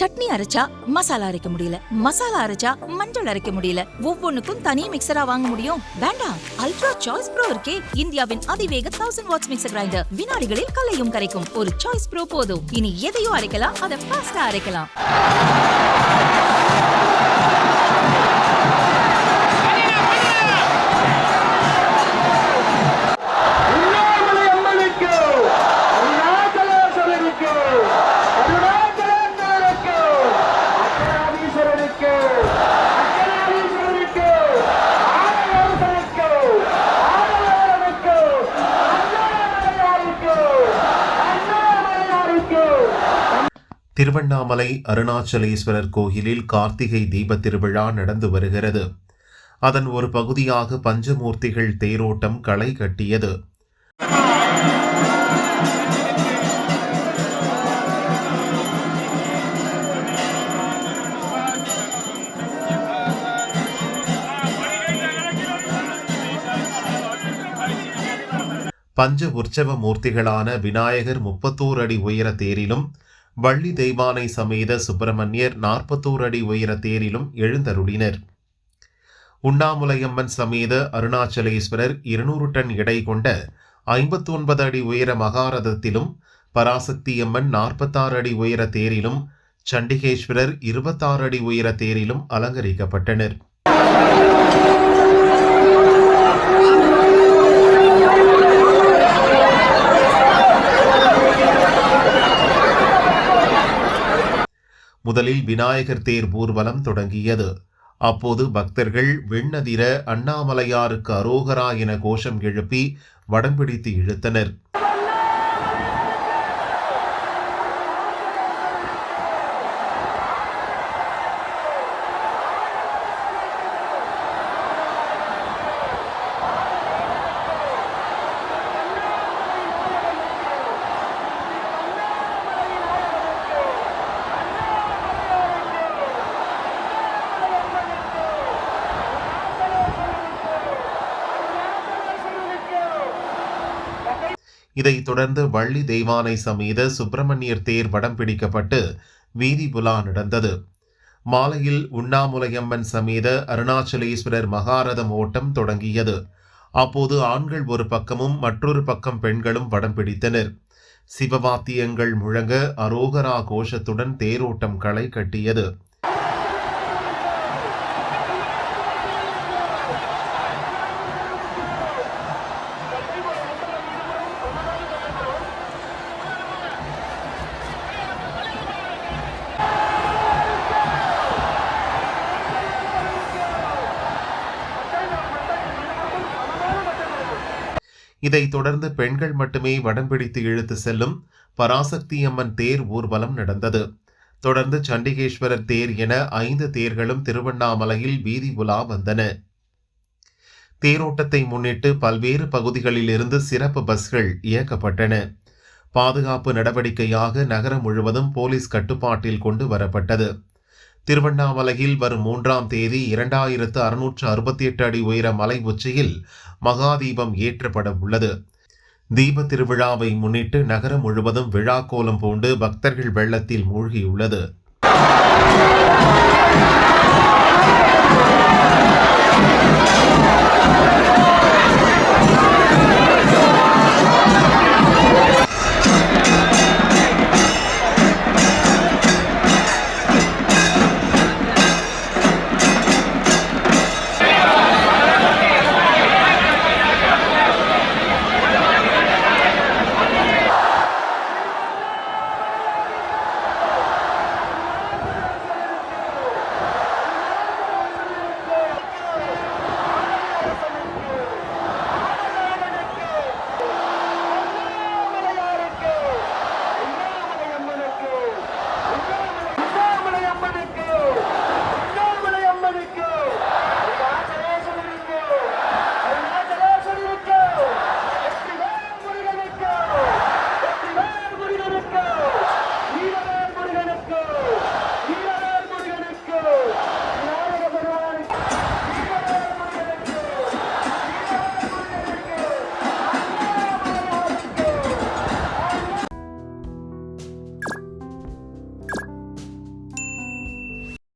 சட்னி அரைச்சா மசாலா அரைக்க முடியல. மசாலா அரைச்சா மஞ்சள் அரைக்க முடியல. ஒவ்வொன்னுக்கும் தனி மிக்சரா வாங்க முடியும். வேண்டாம். அல்ட்ரா சாய்ஸ் ப்ரோ இருக்கே. இந்தியாவின் அதிவேக தௌசண்ட் வாட்ஸ் மிக்சர் கிரைண்டர் வினாடிகளில் கலையும் கரைக்கும். ஒரு சாய்ஸ் ப்ரோ போதும். இனி எதையும் அரைக்கலாம். அதை ஃபாஸ்டா அரைக்கலாம். திருவண்ணாமலை அருணாச்சலேஸ்வரர் கோயிலில் கார்த்திகை தீப திருவிழா நடந்து வருகிறது. அதன் ஒரு பகுதியாக பஞ்சமூர்த்திகள் தேரோட்டம் களை கட்டியது. பஞ்ச உற்சவ மூர்த்திகளான விநாயகர் முப்பத்தோரு அடி உயர தேரிலும் வள்ளி தெய்வானை சமேத சுப்பிரமணியர் நாற்பத்தோரு அடி உயர தேரிலும் எழுந்தருளினர். உண்ணாமுலையம்மன் சமேத அருணாச்சலேஸ்வரர் இருநூறு டன் எடை கொண்ட ஐம்பத்தொன்பது அடி உயர மகாரதத்திலும் பராசக்தியம்மன் நாற்பத்தாறு அடி உயர தேரிலும் சண்டிகேஸ்வரர் இருபத்தாறு அடி உயர தேரிலும் அலங்கரிக்கப்பட்டனர். முதலில் விநாயகர் தேர் ஊர்வலம் தொடங்கியது. அப்போது பக்தர்கள் வெண்ணதிர அண்ணாமலையாருக்கு அரோகரா என கோஷம் எழுப்பி வடம்பிடித்து இழுத்தனர். இதைத் தொடர்ந்து வள்ளி தெய்வானை சமேத சுப்பிரமணியர் தேர் வடம் பிடிக்கப்பட்டு வீதி புலா நடந்தது. மாலையில் உண்ணாமுலையம்மன் சமேத அருணாச்சலேஸ்வரர் மகாரதம் ஓட்டம் தொடங்கியது. அப்போது ஆண்கள் ஒரு பக்கமும் மற்றொரு பக்கம் பெண்களும் வடம் பிடித்தனர். சிவவாத்தியங்கள் முழங்க அரோகரா கோஷத்துடன் தேரோட்டம் களை கட்டியது. இதைத் தொடர்ந்து பெண்கள் மட்டுமே வடம் பிடித்து இழுத்து செல்லும் பராசக்தி அம்மன் தேர் ஊர்வலம் நடந்தது. தொடர்ந்து சண்டிகேஸ்வரர் தேர் என ஐந்து தேர்களும் திருவண்ணாமலையில் வீதி உலா வந்தன. தேரோட்டத்தை முன்னிட்டு பல்வேறு பகுதிகளில் இருந்து சிறப்பு பஸ்கள் இயக்கப்பட்டன. பாதுகாப்பு நடவடிக்கையாக நகரம் முழுவதும் போலீஸ் கட்டுப்பாட்டில் கொண்டு வரப்பட்டது. திருவண்ணாமலையில் வரும் மூன்றாம் தேதி இரண்டாயிரத்து அறுநூற்று அறுபத்தி எட்டு அடி உயர மலை உச்சியில் மகாதீபம் ஏற்றப்பட உள்ளது. தீப திருவிழாவை முன்னிட்டு நகரம் முழுவதும் விழா கோலம் பூண்டு பக்தர்கள் வெள்ளத்தில் மூழ்கியுள்ளது.